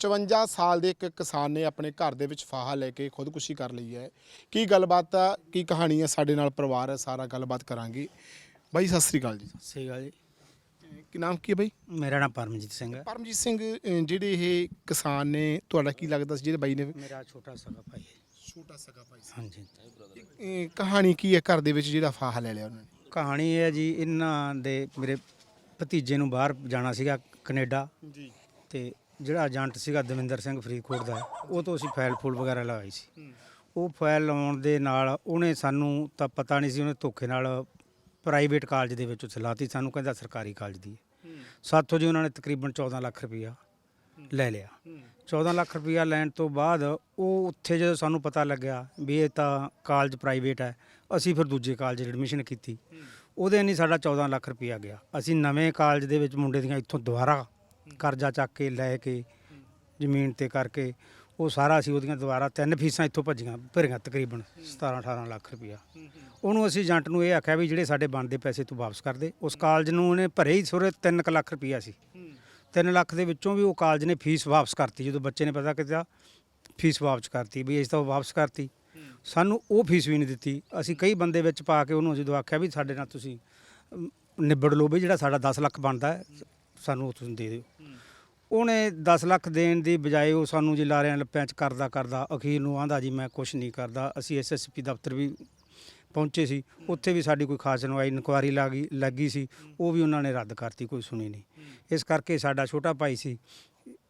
55 ਸਾਲ ਦੇ ਇੱਕ ਕਿਸਾਨ ਨੇ ਆਪਣੇ ਘਰ ਦੇ ਵਿੱਚ ਫਾਹਾ ਲੈ ਕੇ ਖੁਦਕੁਸ਼ੀ ਕਰ ਲਈ ਹੈ। ਕੀ ਗੱਲਬਾਤ ਆ? ਕੀ ਕਹਾਣੀ ਹੈ ਸਾਡੇ ਨਾਲ ਪਰਿਵਾਰ ਹੈ ਸਾਰਾ ਗੱਲਬਾਤ ਕਰਾਂਗੇ। ਬਾਈ ਸਤਿ ਸ੍ਰੀ ਅਕਾਲ ਜੀ। ਸਹੀ ਗੱਲ ਜੀ। ਕੀ ਨਾਮ ਕੀ ਹੈ ਬਾਈ? ਮੇਰਾ ਨਾਮ ਪਰਮਜੀਤ ਸਿੰਘ ਹੈ। ਪਰਮਜੀਤ ਸਿੰਘ ਜਿਹੜੇ ਇਹ ਕਿਸਾਨ ਨੇ ਤੁਹਾਡਾ ਕੀ ਲੱਗਦਾ ਸੀ ਜਿਹੜੇ ਬਾਈ ਨੇ? ਮੇਰਾ ਛੋਟਾ ਸਗਾ ਭਾਈ ਹੈ। ਛੋਟਾ ਸਗਾ ਭਾਈ ਹਾਂਜੀ। ਕਹਾਣੀ ਕੀ ਹੈ ਘਰ ਦੇ ਵਿੱਚ ਜਿਹੜਾ ਫਾਹਾ ਲੈ ਲਿਆ ਉਹਨਾਂ ਨੇ? ਕਹਾਣੀ ਇਹ ਹੈ ਜੀ ਇਹਨਾਂ ਦੇ ਮੇਰੇ ਭਤੀਜੇ ਨੂੰ ਬਾਹਰ ਜਾਣਾ ਸੀਗਾ ਕੈਨੇਡਾ। ਜੀ। ਤੇ ਜਿਹੜਾ ਏਜੰਟ ਸੀਗਾ ਦਵਿੰਦਰ ਸਿੰਘ ਫਰੀਦਕੋਟ ਦਾ ਉਹ ਤੋਂ ਅਸੀਂ ਫਾਈਲ ਫੂਲ ਵਗੈਰਾ ਲਗਾਈ ਸੀ। ਉਹ ਫਾਈਲ ਲਾਉਣ ਦੇ ਨਾਲ ਉਹਨੇ ਸਾਨੂੰ ਤਾਂ ਪਤਾ ਨਹੀਂ ਸੀ ਉਹਨੇ ਧੋਖੇ ਨਾਲ ਪ੍ਰਾਈਵੇਟ ਕਾਲਜ ਦੇ ਵਿੱਚ ਉੱਥੇ ਲਾਤੀ। ਸਾਨੂੰ ਕਹਿੰਦਾ ਸਰਕਾਰੀ ਕਾਲਜ ਦੀ। ਸਾਥੋਂ ਜੀ ਉਹਨਾਂ ਨੇ ਤਕਰੀਬਨ 14 ਲੱਖ ਰੁਪਈਆ ਲੈ ਲਿਆ। 14 ਲੱਖ ਰੁਪਈਆ ਲੈਣ ਤੋਂ ਬਾਅਦ ਉਹ ਉੱਥੇ ਜਦੋਂ ਸਾਨੂੰ ਪਤਾ ਲੱਗਿਆ ਵੀ ਇਹ ਤਾਂ ਕਾਲਜ ਪ੍ਰਾਈਵੇਟ ਹੈ ਅਸੀਂ ਫਿਰ ਦੂਜੇ ਕਾਲਜ ਐਡਮਿਸ਼ਨ ਕੀਤੀ। ਉਹਦੇ ਨਹੀਂ ਸਾਡਾ 14 ਲੱਖ ਰੁਪਈਆ ਗਿਆ। ਅਸੀਂ ਨਵੇਂ ਕਾਲਜ ਦੇ ਵਿੱਚ ਮੁੰਡੇ ਦੀਆਂ ਇੱਥੋਂ ਦੁਬਾਰਾ ਕਰਜ਼ਾ ਚੱਕ ਕੇ ਲੈ ਕੇ ਜ਼ਮੀਨ ਤੇ ਕਰਕੇ ਉਹ ਸਾਰਾ ਅਸੀਂ ਉਹਦੀਆਂ ਦੁਬਾਰਾ ਤਿੰਨ ਫੀਸਾਂ ਇੱਥੋਂ ਭੱਜੀਆਂ ਭਰੀਆਂ ਤਕਰੀਬਨ 17 18 ਲੱਖ ਰੁਪਈਆ ਉਹਨੂੰ ਅਸੀਂ ਏਜੰਟ ਨੂੰ ਇਹ ਆਖਿਆ ਵੀ ਜਿਹੜੇ ਸਾਡੇ ਬਣਦੇ ਪੈਸੇ ਤੂੰ ਵਾਪਸ ਕਰ ਦੇ। ਉਸ ਕਾਲਜ ਨੂੰ ਉਹਨੇ ਭਰੇ ਹੀ ਸੁਰੇ 3 ਲੱਖ ਰੁਪਈਆ ਸੀ। 3 ਲੱਖ ਦੇ ਵਿੱਚੋਂ ਵੀ ਉਹ ਕਾਲਜ ਨੇ ਫੀਸ ਵਾਪਸ ਕਰਤੀ ਜਦੋਂ ਬੱਚੇ ਨੇ ਪਤਾ ਕੀਤਾ ਫੀਸ ਵਾਪਸ ਕਰਤੀ ਵੀ ਅਸੀਂ ਤਾਂ ਉਹ ਵਾਪਸ ਕਰਤੀ। ਸਾਨੂੰ ਉਹ ਫੀਸ ਵੀ ਨਹੀਂ ਦਿੱਤੀ। ਅਸੀਂ ਕਈ ਬੰਦੇ ਵਿੱਚ ਪਾ ਕੇ ਉਹਨੂੰ ਜਦੋਂ ਆਖਿਆ ਵੀ ਸਾਡੇ ਨਾਲ ਤੁਸੀਂ ਅਮ, ਨਿਬੜ ਲਓ ਵੀ ਜਿਹੜਾ ਸਾਡਾ 10 ਲੱਖ ਬਣਦਾ ਸਾਨੂੰ ਤੁਸੀਂ ਦੇ ਦਿਓ। ਉਹਨੇ 10 ਲੱਖ ਦੇਣ ਦੀ ਬਜਾਏ ਉਹ ਸਾਨੂੰ ਜੀ ਲਾਰਿਆਂ ਲੱਪਿਆਂ ਚ ਕਰਦਾ ਕਰਦਾ ਅਖੀਰ ਨੂੰ ਆਂਦਾ ਜੀ ਮੈਂ ਕੁਝ ਨਹੀਂ ਕਰਦਾ। ਅਸੀਂ ਐਸਐਸਪੀ ਦਫ਼ਤਰ ਵੀ ਪਹੁੰਚੇ ਸੀ। ਉੱਥੇ ਵੀ ਸਾਡੀ ਕੋਈ ਖਾਸ ਸੁਣਵਾਈ ਇਨਕੁਆਰੀ ਲੱਗੀ ਲੱਗੀ ਸੀ। ਉਹ ਵੀ ਉਹਨਾਂ ਨੇ ਰੱਦ ਕਰਤੀ ਕੋਈ ਸੁਣੀ ਨਹੀਂ। ਇਸ ਕਰਕੇ ਸਾਡਾ ਛੋਟਾ ਭਾਈ ਸੀ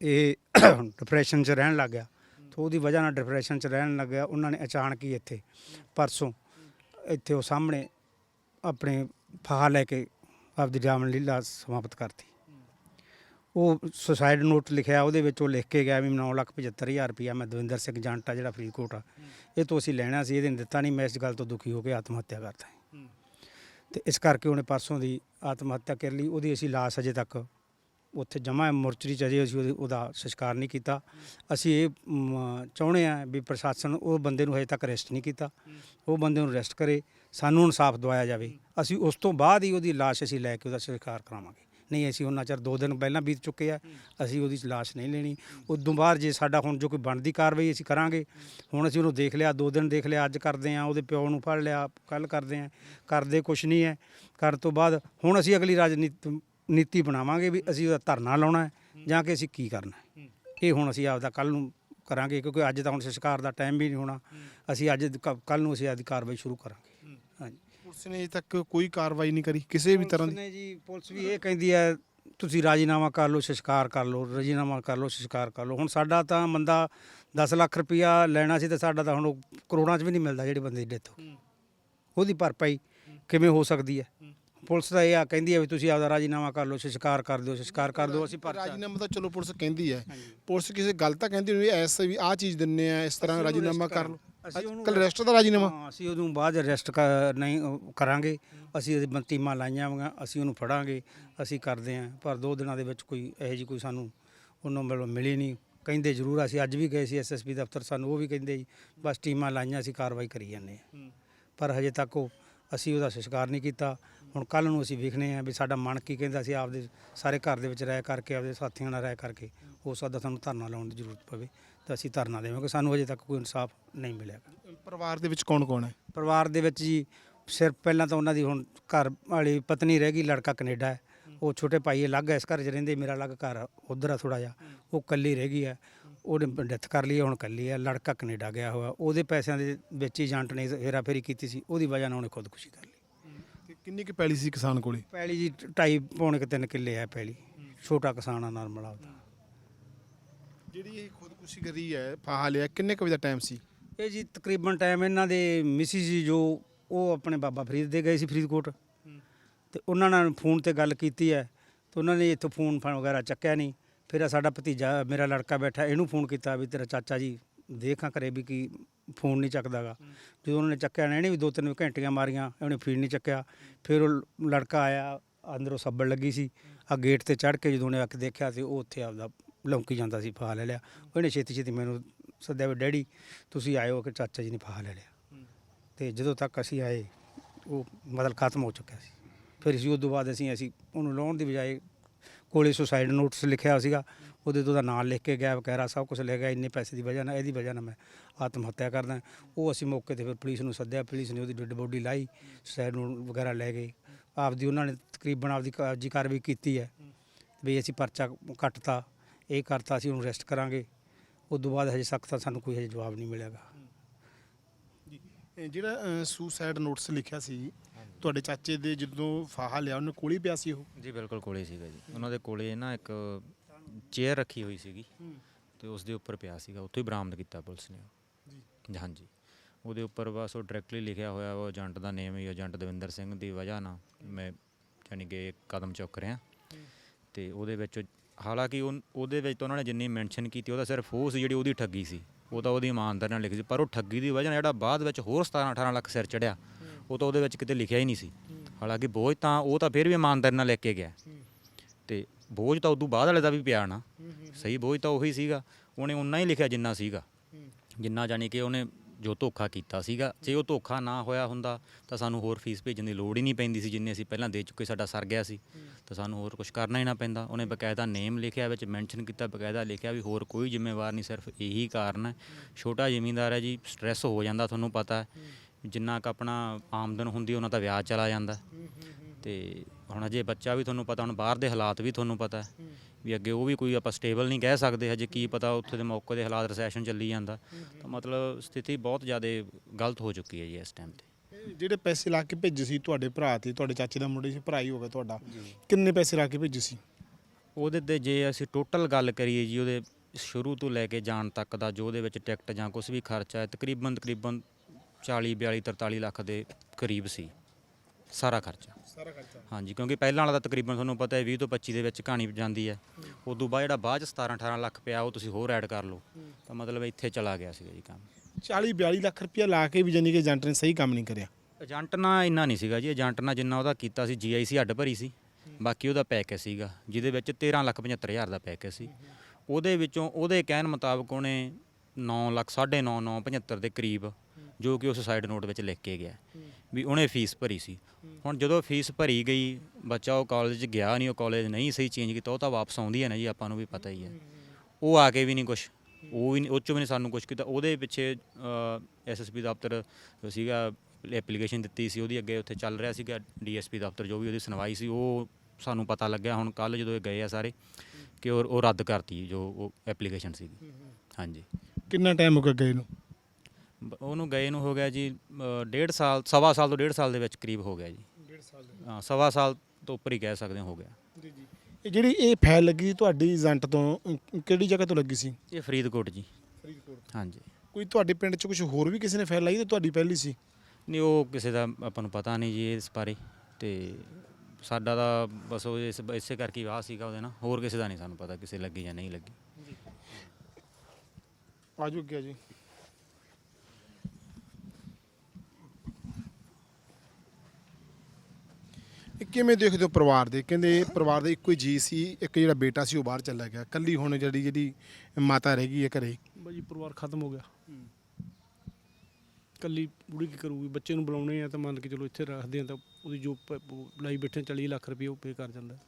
ਇਹ ਡਿਪਰੈਸ਼ਨ 'ਚ ਰਹਿਣ ਲੱਗ ਗਿਆ। ਤੋਂ ਉਹਦੀ ਵਜ੍ਹਾ ਨਾਲ ਡਿਪਰੈਸ਼ਨ 'ਚ ਰਹਿਣ ਲੱਗਿਆ ਉਹਨਾਂ ਨੇ ਅਚਾਨਕ ਹੀ ਇੱਥੇ ਪਰਸੋਂ ਇੱਥੇ ਉਹ ਸਾਹਮਣੇ ਆਪਣੇ ਫਾਹਾ ਲੈ ਕੇ ਆਪਦੀ ਜਾਮਨ ਲੀਲਾ ਸਮਾਪਤ ਕਰਤੀ। ਉਹ ਸੁਸਾਈਡ ਨੋਟ ਲਿਖਿਆ ਉਹਦੇ ਵਿੱਚ ਉਹ ਲਿਖ ਕੇ ਗਿਆ ਵੀ 975000 ਰੁਪਇਆ ਮੈਂ ਦਵਿੰਦਰ ਸਿੰਘ ਜੰਟ ਜਿਹੜਾ ਫਰੀਦਕੋਟ ਆ। ਇਹ ਤੋਂ ਅਸੀਂ ਲੈਣਾ ਸੀ ਇਹਦੇ ਨੇ ਦਿੱਤਾ ਨਹੀਂ ਮੈਂ ਇਸ ਗੱਲ ਤੋਂ ਦੁਖੀ ਹੋ ਕੇ ਆਤਮ ਹੱਤਿਆ ਕਰਤਾ ਤੇ ਇਸ ਕਰਕੇ ਉਹਨੇ ਪਰਸੋਂ ਦੀ ਆਤਮ ਹੱਤਿਆ ਕਰ ਲਈ ਉਹਦੀ ਅਸੀਂ ਲਾਸ਼ ਅਜੇ ਤੱਕ ਉੱਥੇ ਜਮਾ ਮੋਰਚਰੀ ਚ ਅਜੇ ਅਸੀਂ ਉਹਦੀ- ਸੰਸਕਾਰ ਨਹੀਂ ਕੀਤਾ। ਅਸੀਂ ਇਹ ਚਾਹੁੰਦੇ ਆ ਵੀ ਪ੍ਰਸ਼ਾਸਨ ਉਹ ਬੰਦੇ ਨੂੰ ਹਜੇ ਤੱਕ ਅਰੈਸਟ ਨਹੀਂ ਕੀਤਾ। ਉਹ ਬੰਦੇ ਨੂੰ ਅਰੈਸਟ ਕਰੇ ਸਾਨੂੰ ਇਨਸਾਫ ਦਵਾਇਆ ਜਾਵੇ। ਅਸੀਂ ਉਸ ਤੋਂ ਬਾਅਦ ਹੀ ਉਹਦੀ ਲਾਸ਼ ਅਸੀਂ ਲੈ ਕੇ ਉਹਦਾ ਸੰਸਕਾਰ ਕਰਾਵਾਂਗੇ। ਨਹੀਂ, ਅਸੀਂ ਉਹਨਾਂ ਚਿਰ ਦੋ ਦਿਨ ਪਹਿਲਾਂ ਬੀਤ ਚੁੱਕੇ ਆ, ਅਸੀਂ ਉਹਦੀ ਲਾਸ਼ ਨਹੀਂ ਲੈਣੀ। ਉਦੋਂ ਬਾਅਦ ਜੇ ਸਾਡਾ ਹੁਣ ਜੋ ਕੋਈ ਬਣਦੀ ਕਾਰਵਾਈ ਅਸੀਂ ਕਰਾਂਗੇ। ਹੁਣ ਅਸੀਂ ਉਹਨੂੰ ਦੇਖ ਲਿਆ, ਦੋ ਦਿਨ ਦੇਖ ਲਿਆ, ਅੱਜ ਕਰਦੇ ਆ, ਉਹਦੇ ਪਿਓ ਨੂੰ ਫੜ ਲਿਆ ਕੱਲ ਕਰਦੇ ਆ, ਕਰਦੇ ਕੁਛ ਨਹੀਂ ਹੈ ਕਰਨ ਤੋਂ ਬਾਅਦ ਹੁਣ ਅਸੀਂ ਅਗਲੀ ਰਾਜਨੀਤੀ, ਨੀਤੀ ਬਣਾਵਾਂਗੇ ਵੀ ਅਸੀਂ ਉਹਦਾ ਧਰਨਾ ਲਾਉਣਾ ਹੈ ਜਾਂ ਕਿ ਅਸੀਂ ਕੀ ਕਰਨਾ ਇਹ ਹੁਣ ਅਸੀਂ ਆਪਦਾ ਕੱਲ ਨੂੰ ਕਰਾਂਗੇ, ਕਿਉਂਕਿ ਅੱਜ ਤਾਂ ਹੁਣ ਸੰਸਕਾਰ ਦਾ ਟਾਈਮ ਵੀ ਨਹੀਂ ਹੋਣਾ। ਅਸੀਂ ਅੱਜ ਕੱਲ ਨੂੰ ਅਸੀਂ ਆਪਦੀ ਕਾਰਵਾਈ ਸ਼ੁਰੂ ਕਰਾਂਗੇ। ਪੁਲਿਸ ਨੇ ਅਜੇ ਤੱਕ ਕੋਈ ਕਾਰਵਾਈ ਨਹੀਂ ਕਰੀ ਕਿਸੇ ਵੀ ਤਰ੍ਹਾਂ ਪੁਲਿਸ ਦੀ? ਨੇ ਜੀ ਪੁਲਿਸ ਵੀ ਇਹ ਕਹਿੰਦੀ ਹੈ ਤੁਸੀਂ ਰਾਜੀਨਾਮਾ ਕਰ ਲਓ ਸੰਸਕਾਰ ਕਰ ਲਓ ਰਾਜੀਨਾਮਾ ਕਰ ਲਓ ਸੰਸਕਾਰ ਕਰ ਲਓ। ਹੁਣ ਸਾਡਾ ਤਾਂ ਬੰਦਾ 10 ਲੱਖ ਰੁਪਇਆ ਲੈਣਾ ਸੀ ਤੇ ਸਾਡਾ ਤਾਂ ਹੁਣ ਉਹ ਕਰੋੜਾਂ 'ਚ ਵੀ ਨਹੀਂ ਮਿਲਦਾ ਜਿਹੜੇ ਬੰਦੇ ਦੀ ਡੈਥ ਹੋ ਗਈ। ਉਹਦੀ ਭਰਪਾਈ ਕਿਵੇਂ ਹੋ ਸਕਦੀ ਹੈ? ਪੁਲਿਸ ਤਾਂ ਇਹ ਆ ਕਹਿੰਦੀ ਹੈ ਵੀ ਤੁਸੀਂ ਆਪਦਾ ਰਾਜੀਨਾਮਾ ਕਰ ਲਓ ਸੰਸਕਾਰ ਕਰ ਦਿਓ ਸੰਸਕਾਰ ਕਰ ਦਿਓ ਅਸੀਂ ਪਰਚਾ ਰਾਜੀਨਾਮਾ ਤਾਂ ਚਲੋ ਪੁਲਿਸ ਕਹਿੰਦੀ ਹੈ। ਪੁਲਿਸ ਕਿਸੇ ਗੱਲ ਤਾਂ ਕਹਿੰਦੀ ਨਹੀਂ ਐਸ ਵੀ ਆਹ ਚੀਜ਼ ਦਿੰਨੇ ਆ ਇਸ ਤਰ੍ਹਾਂ ਰਾਜੀਨਾਮਾ ਕਰ ਲਓ। ਅਸੀਂ ਉਹਨੂੰ ਕੱਲ ਰੈਸਟ ਦਾ ਰਾਜੀਨਾਮਾ ਹਾਂ ਅਸੀਂ ਉਹਨੂੰ ਬਾਅਦ ਅਰੈਸਟ ਨਹੀਂ ਉਹ ਕਰਾਂਗੇ। ਅਸੀਂ ਉਹਦੀ ਬ- ਟੀਮਾਂ ਲਾਈਆਂ ਹੋਈਆਂ ਅਸੀਂ ਉਹਨੂੰ ਫੜਾਂਗੇ। ਅਸੀਂ ਕਰਦੇ ਆਂ। ਪਰ ਦੋ ਦਿਨਾਂ ਦੇ ਵਿੱਚ ਕੋਈ ਇਹੋ ਜੀ ਕੋਈ ਸਾਨੂੰ ਉਹਨੂੰ ਮਤਲਬ ਮਿਲੀ ਨਹੀਂ। ਕਹਿੰਦੇ ਜ਼ਰੂਰ ਅਸੀਂ ਅੱਜ ਵੀ ਗਏ ਸੀ ਐਸਐਸਪੀ ਦਫ਼ਤਰ ਸਾਨੂੰ ਉਹ ਵੀ ਕਹਿੰਦੇ ਜੀ ਬਸ ਟੀਮਾਂ ਲਾਈਆਂ ਅਸੀਂ ਕਾਰਵਾਈ ਕਰੀ ਜਾਂਦੇ ਆ। ਪਰ ਹਜੇ ਤੱਕ ਉਹ ਅਸੀਂ ਉਹਦਾ ਸੰਸਕਾਰ ਨਹੀਂ ਕੀਤਾ। ਹੁਣ ਕੱਲ ਨੂੰ ਅਸੀਂ ਵੇਖਨੇ ਆ ਵੀ ਸਾਡਾ ਮਨ ਕੀ ਕਹਿੰਦਾ ਸੀ ਆਪਦੇ ਸਾਰੇ ਘਰ ਦੇ ਵਿੱਚ ਰਹਿ ਕਰਕੇ ਆਪਦੇ ਸਾਥੀਆਂ ਨਾਲ ਰਹਿ ਕਰਕੇ ਹੋ ਸਕਦਾ ਸਾਨੂੰ ਧਰਨਾ ਲਾਉਣ ਦੀ ਜ਼ਰੂਰਤ ਪਵੇ ਤਾਂ ਅਸੀਂ ਧਰਨਾ ਦੇਵਾਂਗੇ। ਸਾਨੂੰ ਹਜੇ ਤੱਕ ਕੋਈ ਇਨਸਾਫ ਨਹੀਂ ਮਿਲਿਆ। ਪਰਿਵਾਰ ਦੇ ਵਿੱਚ ਕੌਣ ਕੌਣ ਹੈ? ਪਰਿਵਾਰ ਦੇ ਵਿੱਚ ਜੀ ਸਿਰਫ ਪਹਿਲਾਂ ਤਾਂ ਉਹਨਾਂ ਦੀ ਹੁਣ ਘਰ ਵਾਲੀ ਪਤਨੀ ਰਹਿ ਗਈ ਲੜਕਾ ਕੈਨੇਡਾ ਹੈ। ਉਹ ਛੋਟੇ ਭਾਈ ਅਲੱਗ ਹੈ ਇਸ ਘਰ 'ਚ ਰਹਿੰਦੇ ਮੇਰਾ ਅਲੱਗ ਘਰ ਉਧਰ ਆ ਥੋੜਾ ਜਿਹਾ। ਉਹ ਕੱਲੀ ਰਹਿ ਗਈ ਹੈ ਉਹਨੇ ਡੈਥ ਕਰ ਲਈ ਹੈ, ਹੁਣ ਕੱਲੀ ਹੈ ਲੜਕਾ ਕੈਨੇਡਾ ਗਿਆ ਹੋਇਆ। ਉਹਦੇ ਪੈਸਿਆਂ ਦੇ ਵਿੱਚ ਹੀ ਏਜੰਟ ਨੇ ਹੇਰਾਫੇਰੀ ਕੀਤੀ ਸੀ ਉਹਦੀ ਵਜ੍ਹਾ ਨਾਲ ਉਹਨੇ ਖੁਦਕੁਸ਼ੀ ਕਰ ਲਈ। ਕਿੰਨੀ ਕੁ ਪੈਲੀ ਸੀ ਕਿਸਾਨ ਕੋਲੇ? ਪੈਲੀ ਜੀ ਢਾਈ ਪੌਣੇ ਕੁ ਤਿੰਨ ਕਿੱਲੇ ਹੈ ਪੈਲੀ। ਛੋਟਾ ਕਿਸਾਨ ਆ ਨਾਰਮਲ ਆਪਦਾ ਜਿਹੜੀ ਇਹ ਖੁਦਕੁਸ਼ੀ ਕਰੀ ਹੈ ਫਾਹਾ ਲਿਆ ਕਿੰਨੇ ਕੁ ਵਜੇ ਦਾ ਟਾਈਮ ਸੀ? ਇਹ ਜੀ ਤਕਰੀਬਨ ਟਾਈਮ ਇਹਨਾਂ ਦੇ ਮਿਸਿਸ ਜੀ ਜੋ ਉਹ ਆਪਣੇ ਬਾਬਾ ਫਰੀਦ ਦੇ ਗਏ ਸੀ ਫਰੀਦਕੋਟ। ਤੇ ਉਹਨਾਂ ਨਾਲ ਫੋਨ ਤੇ ਗੱਲ ਕੀਤੀ ਹੈ ਤੇ ਉਹਨਾਂ ਨੇ ਇੱਥੋਂ ਫੋਨ ਫਾਨ ਵਗੈਰਾ ਚੱਕਿਆ ਨਹੀਂ। ਫਿਰ ਆਹ ਸਾਡਾ ਭਤੀਜਾ ਮੇਰਾ ਲੜਕਾ ਬੈਠਾ ਇਹਨੂੰ ਫੋਨ ਕੀਤਾ ਵੀ ਤੇਰਾ ਚਾਚਾ ਜੀ ਦੇਖਾਂ ਕਰੇ ਵੀ ਕੀ ਫੋਨ ਨਹੀਂ ਚੱਕਦਾਗਾ। ਜਦੋਂ ਉਹਨਾਂ ਨੇ ਚੱਕਿਆ ਨਾ ਇਹਨੇ ਵੀ ਦੋ ਤਿੰਨ ਘੰਟੀਆਂ ਮਾਰੀਆਂ ਉਹਨੇ ਫੀਡ ਨਹੀਂ ਚੱਕਿਆ। ਫਿਰ ਉਹ ਲੜਕਾ ਆਇਆ ਅੰਦਰੋਂ ਸੱਬੜ ਲੱਗੀ ਸੀ। ਆ ਗੇਟ ਤੇ ਚੜ੍ਹ ਕੇ ਜਦੋਂ ਉਹਨੇ ਅੱਖ ਦੇਖਿਆ ਤੇ ਉਹ ਉੱਥੇ ਆਪਦਾ ਲੌਂਕੀ ਜਾਂਦਾ ਸੀ ਫਾਹ ਲੈ ਲਿਆ। ਉਹਨੇ ਛੇਤੀ ਛੇਤੀ ਮੈਨੂੰ ਸੱਦਿਆ ਵੀ ਡੈਡੀ ਤੁਸੀਂ ਆਇਓ ਕਿ ਚਾਚਾ ਜੀ ਨੇ ਫਾਹ ਲੈ ਲਿਆ। ਤੇ ਜਦੋਂ ਤੱਕ ਅਸੀਂ ਆਏ ਉਹ ਮਤਲਬ ਖਤਮ ਹੋ ਚੁੱਕਿਆ ਸੀ। ਫਿਰ ਅਸੀਂ ਉਸ ਤੋਂ ਬਾਅਦ ਅਸੀਂ ਅਸੀਂ ਉਹਨੂੰ ਲਾਉਣ ਦੀ ਬਜਾਏ ਕੋਲੇ ਸੁਸਾਈਡ ਨੋਟਿਸ ਲਿਖਿਆ ਸੀਗਾ। ਉਹਦੇ ਤੋਂ ਉਹਦਾ ਨਾਮ ਲਿਖ ਕੇ ਗਿਆ ਵਗੈਰਾ ਸਭ ਕੁਝ ਲਿਖ ਗਿਆ ਇੰਨੇ ਪੈਸੇ ਦੀ ਵਜ੍ਹਾ ਨਾਲ ਇਹਦੀ ਵਜ੍ਹਾ ਨਾਲ ਮੈਂ ਆਤਮ ਹੱਤਿਆ ਕਰਦਾ। ਉਹ ਅਸੀਂ ਮੌਕੇ ਤੇ ਫਿਰ ਪੁਲਿਸ ਨੂੰ ਸੱਦਿਆ ਪੁਲਿਸ ਨੇ ਉਹਦੀ ਡੈੱਡ ਬੋਡੀ ਲਾਈ ਸੁਸਾਈਡ ਨੋਟ ਵਗੈਰਾ ਲੈ ਗਏ। ਆਪਦੀ ਉਹਨਾਂ ਨੇ ਤਕਰੀਬਨ ਆਪਦੀ ਕਾਰਜੀ ਕਾਰਵਾਈ ਕੀਤੀ ਹੈ ਵੀ ਅਸੀਂ ਪਰਚਾ ਕੱਟਤਾ ਇਹ ਕਰਤਾ ਅਸੀਂ ਉਹਨੂੰ ਅਰੈਸਟ ਕਰਾਂਗੇ। ਉਸ ਤੋਂ ਬਾਅਦ ਹਜੇ ਸਖਤ ਸਾਨੂੰ ਕੋਈ ਹਜੇ ਜਵਾਬ ਨਹੀਂ ਮਿਲੇਗਾ ਜਿਹੜਾ ਸੁਸਾਈਡ ਨੋਟਿਸ ਲਿਖਿਆ ਸੀ ਤੁਹਾਡੇ ਚਾਚੇ ਦੇ ਜਦੋਂ ਫਾਹਾ ਲਿਆ ਉਹਨੇ ਕੋਲ ਹੀ ਪਿਆ ਸੀ ਉਹ? ਜੀ ਬਿਲਕੁਲ ਕੋਲੇ ਸੀਗਾ ਜੀ। ਉਹਨਾਂ ਦੇ ਕੋਲੇ ਨਾ ਇੱਕ ਚੇਅਰ ਰੱਖੀ ਹੋਈ ਸੀਗੀ ਤੇ ਉਸ ਦੇ ਉੱਪਰ ਪਿਆ ਸੀਗਾ ਉੱਥੋਂ ਹੀ ਬਰਾਮਦ ਕੀਤਾ ਪੁਲਿਸ ਨੇ। ਜੀ। ਹਾਂਜੀ। ਉਹਦੇ ਉੱਪਰ ਬਸ ਉਹ ਡਾਇਰੈਕਟਲੀ ਲਿਖਿਆ ਹੋਇਆ ਉਹ ਏਜੰਟ ਦਾ ਨੇਮ ਹੀ ਏਜੰਟ ਦਵਿੰਦਰ ਸਿੰਘ ਦੀ ਵਜ੍ਹਾ ਨਾਲ ਮੈਂ ਯਾਨੀ ਕਿ ਕਦਮ ਚੁੱਕ ਰਿਹਾ। ਤੇ ਉਹਦੇ ਵਿੱਚ ਹਾਲਾਂਕਿ ਉਹ ਉਹਦੇ ਵਿੱਚ ਤਾਂ ਉਹਨਾਂ ਨੇ ਜਿੰਨੀ ਮੈਂਸ਼ਨ ਕੀਤੀ ਉਹਦਾ ਸਿਰਫ ਉਹ ਸੀ ਜਿਹੜੀ ਉਹਦੀ ਠੱਗੀ ਸੀ। ਉਹ ਤਾਂ ਉਹਦੀ ਇਮਾਨਦਾਰੀ ਨਾਲ ਲਿਖੀ ਸੀ ਪਰ ਉਹ ਠੱਗੀ ਦੀ ਵਜ੍ਹਾ ਨਾਲ ਜਿਹੜਾ ਬਾਅਦ ਵਿੱਚ ਹੋਰ 17 18 ਲੱਖ ਸਿਰ ਚੜਿਆ ਉਹ ਤਾਂ ਉਹਦੇ ਵਿੱਚ ਕਿਤੇ ਲਿਖਿਆ ਹੀ ਨਹੀਂ ਸੀ। ਹਾਲਾਂਕਿ ਬੋਝ ਤਾਂ ਉਹ ਤਾਂ ਫਿਰ ਵੀ ਇਮਾਨਦਾਰੀ ਨਾਲ ਲੈ ਕੇ ਗਿਆ। ਤੇ ਬੋਝ ਤਾਂ ਉਦੋਂ ਬਾਅਦ ਵਾਲੇ ਦਾ ਵੀ ਪਿਆ ਨਾ। ਸਹੀ ਬੋਝ ਤਾਂ ਉਹੀ ਸੀਗਾ। ਉਹਨੇ ਉਨਾ ਹੀ ਲਿਖਿਆ ਜਿੰਨਾ ਸੀਗਾ। ਜਿੰਨਾ ਜਾਨੀ ਕਿ ਉਹਨੇ ਜੋ ਧੋਖਾ ਕੀਤਾ ਸੀਗਾ। ਜੇ ਉਹ ਧੋਖਾ ਨਾ ਹੋਇਆ ਹੁੰਦਾ, ਤਾਂ ਸਾਨੂੰ ਹੋਰ ਫੀਸ ਭੇਜਣ ਦੀ ਲੋੜ ਹੀ ਨਹੀਂ ਪੈਂਦੀ ਸੀ ਜਿੰਨੇ ਅਸੀਂ ਪਹਿਲਾਂ ਦੇ ਚੁੱਕੇ, ਸਾਡਾ ਸਰ ਗਿਆ ਸੀ। ਤਾਂ ਸਾਨੂੰ ਹੋਰ ਕੁਝ ਕਰਨਾ ਹੀ ਨਾ ਪੈਂਦਾ। ਉਹਨੇ ਬਕਾਇਦਾ ਨੇਮ ਲਿਖਿਆ ਵਿੱਚ, ਮੈਂਸ਼ਨ ਕੀਤਾ, ਬਕਾਇਦਾ ਲਿਖਿਆ ਵੀ ਹੋਰ ਕੋਈ ਜ਼ਿੰਮੇਵਾਰ ਨਹੀਂ, ਸਿਰਫ ਇਹੀ ਕਾਰਨ ਹੈ। ਛੋਟਾ ਜ਼ਿਮੀਂਦਾਰ ਹੈ ਜੀ ਸਟ੍ਰੈਸ ਹੋ ਜਾਂਦਾ, ਤੁਹਾਨੂੰ ਪਤਾ ਹੈ। ਜਿੰਨਾ ਕੁ ਆਪਣਾ ਆਮਦਨ ਹੁੰਦੀ, ਉਹਨਾਂ ਦਾ ਵਿਆਜ ਚਲਾ ਜਾਂਦਾ। ਤੇ ਹੁਣ ਅਜੇ ਬੱਚਾ ਵੀ ਤੁਹਾਨੂੰ ਪਤਾ ਹੁਣ ਬਾਹਰ ਦੇ ਹਾਲਾਤ ਵੀ ਤੁਹਾਨੂੰ ਪਤਾ ਹੈ ਵੀ ਅੱਗੇ ਉਹ ਵੀ ਕੋਈ ਆਪਾਂ ਸਟੇਬਲ ਨਹੀਂ ਕਹਿ ਸਕਦੇ ਹਜੇ ਕੀ ਪਤਾ ਉੱਥੇ ਦੇ ਮੌਕੇ ਦੇ ਹਾਲਾਤ ਰੈਸੈਸ਼ਨ ਚੱਲੀ ਜਾਂਦਾ। ਤਾਂ ਮਤਲਬ ਸਥਿਤੀ ਬਹੁਤ ਜ਼ਿਆਦਾ ਗਲਤ ਹੋ ਚੁੱਕੀ ਹੈ ਜੀ ਇਸ ਟਾਈਮ ਤੇ। ਜਿਹੜੇ ਪੈਸੇ ਲਾ ਕੇ ਭੇਜੇ ਸੀ ਤੁਹਾਡੇ ਭਰਾ ਤੇ ਤੁਹਾਡੇ ਚਾਚੇ ਦਾ ਮੁੰਡੇ ਸੀ ਭਰਾ ਹੀ ਹੋ ਗਿਆ ਤੁਹਾਡਾ ਕਿੰਨੇ ਪੈਸੇ ਲਾ ਕੇ ਭੇਜੇ ਸੀ? ਉਹਦੇ ਤੇ ਜੇ ਅਸੀਂ ਟੋਟਲ ਗੱਲ ਕਰੀਏ ਜੀ ਉਹਦੇ ਸ਼ੁਰੂ ਤੋਂ ਲੈ ਕੇ ਜਾਣ ਤੱਕ ਦਾ ਜੋ ਉਹਦੇ ਵਿੱਚ ਟਿਕਟ ਜਾਂ ਕੁਝ ਵੀ ਖਰਚਾ ਹੈ ਤਕਰੀਬਨ ਤਕਰੀਬਨ 40 42 43 ਲੱਖ ਦੇ ਕਰੀਬ ਸੀ। ਸਾਰਾ ਖਰਚਾ। ਸਾਰਾ ਖਰਚਾ। ਹਾਂਜੀ ਕਿਉਂਕਿ ਪਹਿਲਾਂ ਵਾਲਾ ਤਾਂ ਤਕਰੀਬਨ ਤੁਹਾਨੂੰ ਪਤਾ ਹੈ 20 ਤੋਂ 25 ਦੇ ਵਿੱਚ ਕਹਾਣੀ ਜਾਂਦੀ ਹੈ। ਉਦੋਂ ਬਾਅਦ ਜਿਹੜਾ ਬਾਅਦ ਚ 17 18 ਲੱਖ ਪਿਆ ਉਹ ਤੁਸੀਂ ਹੋਰ ਐਡ ਕਰ ਲਓ। ਤਾਂ ਮਤਲਬ ਇੱਥੇ ਚਲਾ ਗਿਆ ਸੀਗਾ ਜੀ ਕੰਮ। 40 42 ਲੱਖ ਰੁਪਇਆ ਲਾ ਕੇ ਵੀ ਜਾਨੀ ਕਿ ਏਜੰਟ ਨੇ ਸਹੀ ਕੰਮ ਨਹੀਂ ਕਰਿਆ। ਏਜੰਟ ਨਾਲ ਇੰਨਾ ਨਹੀਂ ਸੀਗਾ ਜੀ। ਏਜੰਟ ਨਾਲ ਜਿੰਨਾ ਉਹਦਾ ਕੀਤਾ ਸੀ ਜੀਆਈਸੀ ਹੱਡ ਭਰੀ ਸੀ। ਬਾਕੀ ਉਹਦਾ ਪੈਕੇਜ ਸੀਗਾ ਜਿਹਦੇ ਵਿੱਚ 13 ਲੱਖ 75 ਹਜ਼ਾਰ ਦਾ ਪੈਕੇਜ ਸੀ। ਉਹਦੇ ਵਿੱਚੋਂ ਉਹਦੇ ਕਹਿਣ ਮੁਤਾਬਕ ਉਹਨੇ 9 ਲੱਖ 9.5 9 75 ਦੇ ਕਰੀਬ ਜੋ ਕਿ ਉਸ ਸਾਈਡ ਨੋਟ ਵਿੱਚ ਲਿਖ ਕੇ ਗਿਆ। ਵੀ ਉਹਨੇ ਫੀਸ ਭਰੀ ਸੀ। ਹੁਣ ਜਦੋਂ ਫੀਸ ਭਰੀ ਗਈ ਬੱਚਾ ਉਹ ਕਾਲਜ 'ਚ ਗਿਆ ਨਹੀਂ ਉਹ ਕਾਲਜ ਨਹੀਂ ਸਹੀ ਚੇਂਜ ਕੀਤਾ ਉਹ ਤਾਂ ਵਾਪਸ ਆਉਂਦੀ ਹੈ ਨਾ ਜੀ ਆਪਾਂ ਨੂੰ ਵੀ ਪਤਾ ਹੀ ਹੈ। ਉਹ ਆ ਕੇ ਵੀ ਨਹੀਂ ਕੁਛ। ਉਹ ਵੀ ਨਹੀਂ ਉਹ 'ਚੋਂ ਵੀ ਨਹੀਂ ਸਾਨੂੰ ਕੁਛ ਕੀਤਾ। ਉਹਦੇ ਪਿੱਛੇ ਐਸਐਸਪੀ ਦਫ਼ਤਰ ਜੋ ਸੀਗਾ ਐਪਲੀਕੇਸ਼ਨ ਦਿੱਤੀ ਸੀ ਉਹਦੀ ਅੱਗੇ ਉੱਥੇ ਚੱਲ ਰਿਹਾ ਸੀਗਾ ਡੀਐਸਪੀ ਦਫ਼ਤਰ ਜੋ ਵੀ ਉਹਦੀ ਸੁਣਵਾਈ ਸੀ ਉਹ ਸਾਨੂੰ ਪਤਾ ਲੱਗਿਆ। ਹੁਣ ਕੱਲ ਜਦੋਂ ਇਹ ਗਏ ਆ ਸਾਰੇ ਕਿ ਉਹ ਉਹ ਰੱਦ ਕਰਤੀ ਜੋ ਉਹ ਐਪਲੀਕੇਸ਼ਨ ਸੀਗੀ। ਹਾਂਜੀ। ਕਿੰਨਾ ਟਾਈਮ ਹੋ ਗਿਆ ਗਏ ਨੂੰ? ਬ- ਉਹਨੂੰ ਗਏ ਨੂੰ ਹੋ ਗਿਆ ਜੀ ਅ, ਡੇਢ ਸਾਲ ਸਵਾ ਸਾਲ ਤੋਂ ਡੇਢ ਸਾਲ ਦੇ ਵਿੱਚ ਕਰੀਬ ਹੋ ਗਿਆ ਜੀ। ਡੇਢ ਸਾਲ ਹਾਂ ਸਵਾ ਸਾਲ ਤੋਂ ਉੱਪਰ ਹੀ ਕਹਿ ਸਕਦੇ ਹਾਂ ਹੋ ਗਿਆ। ਜੀ ਜੀ। ਇਹ ਜਿਹੜੀ ਇਹ ਫਾਈਲ ਲੱਗੀ ਤੁਹਾਡੀ ਏਜੰਟ ਤੋਂ ਕਿਹੜੀ ਜਗ੍ਹਾ ਤੋਂ ਲੱਗੀ ਸੀ? ਇਹ ਫਰੀਦਕੋਟ ਜੀ। ਫਰੀਦਕੋਟ ਹਾਂਜੀ। ਕੋਈ ਤੁਹਾਡੇ ਪਿੰਡ 'ਚ ਕੁਝ ਹੋਰ ਵੀ ਕਿਸੇ ਨੇ ਫਾਈਲ ਲਾਈ ਤੇ ਤੁਹਾਡੀ ਪਹਿਲੀ ਸੀ? ਨਹੀਂ ਉਹ ਕਿਸੇ ਦਾ ਆਪਾਂ ਨੂੰ ਪਤਾ ਨਹੀਂ ਜੀ ਇਸ ਬਾਰੇ। ਤੇ ਸਾਡਾ ਤਾਂ ਬਸ ਉਹ ਇਸ ਇਸੇ ਕਰਕੇ ਵਿਆਹ ਸੀਗਾ ਉਹਦੇ ਨਾਲ। ਹੋਰ ਕਿਸੇ ਦਾ ਨਹੀਂ ਸਾਨੂੰ ਪਤਾ ਕਿਸੇ ਲੱਗੀ ਜਾਂ ਨਹੀਂ ਲੱਗੀ। ਆਜੋ ਅੱਗੇ ਜੀ। ਇਹ ਕਿਵੇਂ ਦੇਖਦੇ ਹੋ ਪਰਿਵਾਰ ਦੇ? ਕਹਿੰਦੇ ਪਰਿਵਾਰ ਦਾ ਇੱਕੋ ਹੀ ਜੀ ਸੀ, ਇੱਕ ਜਿਹੜਾ ਬੇਟਾ ਸੀ ਉਹ ਬਾਹਰ ਚਲਾ ਗਿਆ। ਕੱਲੀ ਹੁਣ ਜਿਹੜੀ ਜਿਹੜੀ ਮਾਤਾ ਰਹਿ ਗਈ ਹੈ ਘਰੇ। ਬਾਜੀ ਪਰਿਵਾਰ ਖਤਮ ਹੋ ਗਿਆ। ਕੱਲੀ ਬੁੜੀ ਕੀ ਕਰੂਗੀ? ਬੱਚੇ ਨੂੰ ਬੁਲਾਉਣੇ ਆ ਤਾਂ ਮੰਨ ਕੇ ਚਲੋ ਇੱਥੇ ਰੱਖਦੇ ਆ ਤਾਂ ਉਹਦੀ ਜੋ ਪ- ਉਹ ਲਾਈ ਬੈਠੇ 40 ਲੱਖ ਰੁਪਏ ਉਹ ਪੇ ਕਰ ਜਾਂਦਾ।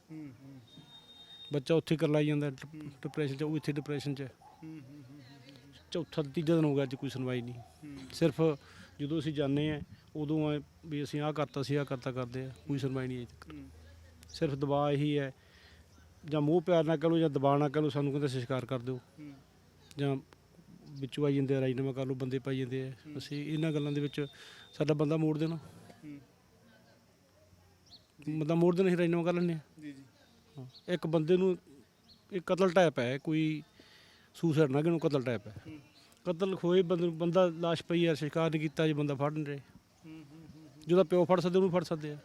ਬੱਚਾ ਉੱਥੇ ਕਰ ਲਾਈ ਜਾਂਦਾ ਡਿਪਰੈਸ਼ਨ ਚ, ਉਹ ਇੱਥੇ ਡਿਪਰੈਸ਼ਨ ਚ ਹੈ। ਚੌਥਾ ਤੀਜਾ ਦਿਨ ਹੋ ਗਿਆ, ਅੱਜ ਕੋਈ ਸੁਣਵਾਈ ਨਹੀਂ। ਸਿਰਫ ਜਦੋਂ ਅਸੀਂ ਜਾਂਦੇ ਆ ਉਦੋਂ ਆ ਵੀ ਅਸੀਂ ਆਹ ਕਰਤਾ ਸੀ ਆਹ ਕਰਤਾ ਕਰਦੇ ਆ ਕੋਈ ਸੁਣਵਾਈ ਨਹੀਂ ਅਜੇ ਤੱਕ। ਸਿਰਫ ਦਬਾਅ ਇਹੀ ਹੈ ਜਾਂ ਮੋਹ ਪਿਆਰ ਨਾਲ ਕਹ ਲਓ ਜਾਂ ਦਬਾਅ ਨਾਲ ਕਹ ਲਓ ਸਾਨੂੰ ਕਹਿੰਦੇ ਸੰਸਕਾਰ ਕਰ ਦਿਓ। ਜਾਂ ਵਿੱਚੋਂ ਆਈ ਜਾਂਦੇ ਰਾਜਨਾਮਾ ਕਰ ਲਓ ਬੰਦੇ ਪਾਈ ਜਾਂਦੇ ਆ। ਅਸੀਂ ਇਹਨਾਂ ਗੱਲਾਂ ਦੇ ਵਿੱਚ ਸਾਡਾ ਬੰਦਾ ਮੋੜ ਦੇਣਾ। ਬੰਦਾ ਮੋੜ ਦੇਣਾ ਅਸੀਂ ਰਾਜਨਾਮਾ ਕਰ ਲੈਂਦੇ ਆ। ਜੀ ਜੀ। ਹਾਂ। ਇੱਕ ਬੰਦੇ ਨੂੰ ਇਹ ਕਤਲ ਟਾਈਪ ਹੈ ਕੋਈ ਸੂਸਾਈਡ ਨਾ ਕਿ ਨੂੰ ਕਤਲ ਟਾਈਪ ਹੈ। ਕਤਲ ਹੋਏ ਬੰਦੇ ਨੂੰ ਲਾਸ਼ ਪਈ ਹੈ ਸੰਸਕਾਰ ਨਹੀਂ ਕੀਤਾ ਜੇ ਬੰਦਾ ਫੜ ਨਹੀਂ ਰਹੇ। ਜਿਹਦਾ ਪਿਓ ਫੜ ਸਕਦੇ, ਉਹਨੂੰ ਫੜ ਸਕਦੇ ਆ।